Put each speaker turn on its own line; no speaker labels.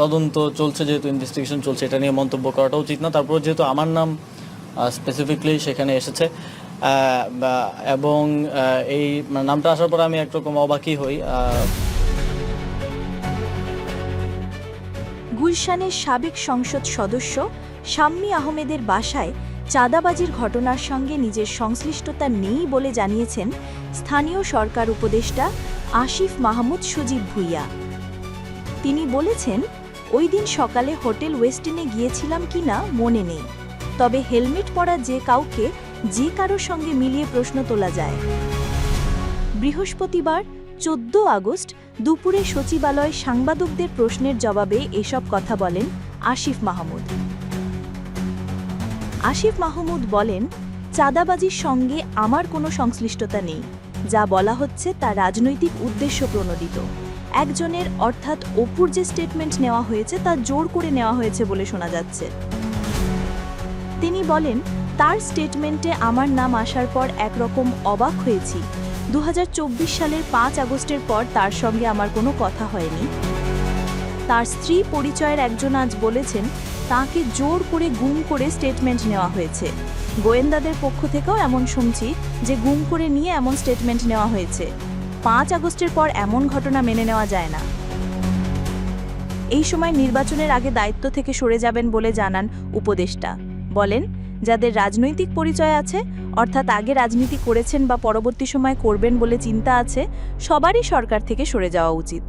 তদন্ত চলছে, যেহেতু ইনভেস্টিগেশন চলছে, এটা নিয়ে মন্তব্য করাটা উচিত না। তারপর যেহেতু আমার নাম স্পেসিফিকলি সেখানে এসেছে এবং এই মানে নামটা আসার পর আমি একরকম অবাকই হই
গুলশানের সাবেক সংসদ সদস্য শাম্মী আহমেদের বাসায় চাঁদাবাজির ঘটনার সঙ্গে নিজের সংশ্লিষ্টতা নেই বলে জানিয়েছেন স্থানীয় সরকার উপদেষ্টা আসিফ মাহমুদ সজীব ভুইয়া। তিনি বলেছেন, ওই দিন সকালে হোটেল ওয়েস্টিনে গিয়েছিলাম কিনা মনে নেই। তবে হেলমেট পরা যে কাউকে, যে কারোর সঙ্গে মিলিয়ে প্রশ্ন তোলা যায়। বৃহস্পতিবার, চোদ্দ আগস্ট, দুপুরে সচিবালয় সাংবাদিকদের প্রশ্নের জবাবে এসব কথা বলেন আসিফ মাহমুদ। আসিফ মাহমুদ বলেন, চাঁদাবাজির সঙ্গে আমার কোনো সংশ্লিষ্টতা নেই। যা বলা হচ্ছে তা রাজনৈতিক উদ্দেশ্য প্রণোদিত। একজনের অর্থাৎ অপুর যে স্টেটমেন্ট নেওয়া হয়েছে তা জোর করে নেওয়া হয়েছে বলে শোনা যাচ্ছে। তিনি বলেন, তার স্টেটমেন্টে আমার নাম আসার পর একরকম অবাক হয়েছি। দু হাজার চব্বিশ সালের পাঁচ আগস্টের পর তার সঙ্গে আমার কোনো কথা হয়নি। তার স্ত্রী পরিচয়ের একজন আজ বলেছেন, তাকে জোর করে গুম করে স্টেটমেন্ট নেওয়া হয়েছে। গোয়েন্দাদের পক্ষ থেকেও এমন শুনছি যে গুম করে নিয়ে এমন স্টেটমেন্ট নেওয়া হয়েছে। পাঁচ আগস্টের পর এমন ঘটনা মেনে নেওয়া যায় না। এই সময় নির্বাচনের আগে দায়িত্ব থেকে সরে যাবেন বলে জানান উপদেষ্টা। বলেন, যাদের রাজনৈতিক পরিচয় আছে, অর্থাৎ আগে রাজনীতি করেছেন বা পরবর্তী সময় করবেন বলে চিন্তা আছে, সবারই সরকার থেকে সরে যাওয়া উচিত।